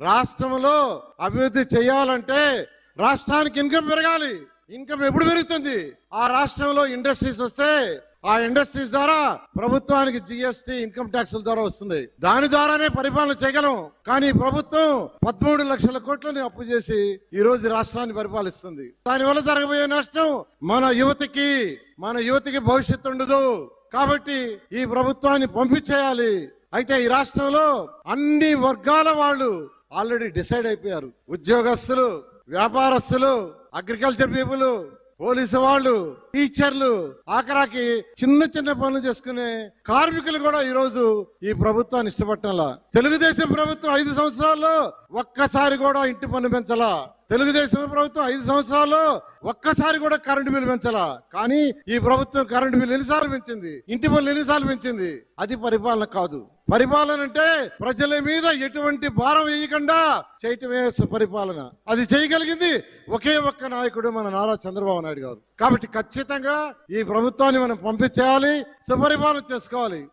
రాష్ట్రంలో అభివృద్ధి చేయాలంటే రాష్ట్రానికి ఇన్కమ్ పెరగాలి. ఇన్కమ్ ఎప్పుడు పెరుగుతుంది? ఆ రాష్ట్రంలో ఇండస్ట్రీస్ వస్తే ఆ ఇండస్ట్రీస్ ద్వారా ప్రభుత్వానికి జిఎస్టి ఇన్కమ్ ట్యాక్సుల ద్వారా వస్తుంది. దాని ద్వారానే పరిపాలన చేయగలం. కానీ ప్రభుత్వం పదమూడు లక్షల కోట్లని అప్పు చేసి ఈ రోజు రాష్ట్రాన్ని పరిపాలిస్తుంది. దానివల్ల జరగబోయే నష్టం మన యువతికి మన యువతికి భవిష్యత్తు ఉండదు. కాబట్టి ఈ ప్రభుత్వాన్ని పంపించేయాలి. అయితే ఈ రాష్ట్రంలో అన్ని వర్గాల వాళ్ళు ఆల్రెడీ డిసైడ్ అయిపోయారు. ఉద్యోగస్తులు వ్యాపారస్తులు అగ్రికల్చర్ పీపుల్ పోలీసు వాళ్ళు టీచర్లు ఆఖరాకి చిన్న చిన్న పనులు చేసుకునే కార్మికులు కూడా ఈ రోజు ఈ ప్రభుత్వాన్ని ఇష్టపట్టంలా తెలుగుదేశం ప్రభుత్వం ఐదు సంవత్సరాల్లో ఒక్కసారి కూడా ఇంటి పన్ను పెంచలా. తెలుగుదేశం ప్రభుత్వం ఐదు సంవత్సరాల్లో ఒక్కసారి కూడా కరెంటు బిల్లు పెంచలా. కానీ ఈ ప్రభుత్వం కరెంటు బిల్లు ఎన్నిసార్లు పెంచింది? ఇంటి పనులు ఎన్నిసార్లు పెంచింది? అది పరిపాలన కాదు. పరిపాలన అంటే ప్రజల మీద ఎటువంటి భారం వేయకుండా చేయటమే పరిపాలన అది చేయగలిగింది ఒకే ఒక్క నాయకుడు మన నారా చంద్రబాబు నాయుడు గారు. కాబట్టి ఖచ్చితంగా ఈ ప్రభుత్వాన్ని మనం పంపించేయాలి సుపరిపాలన చేసుకోవాలి.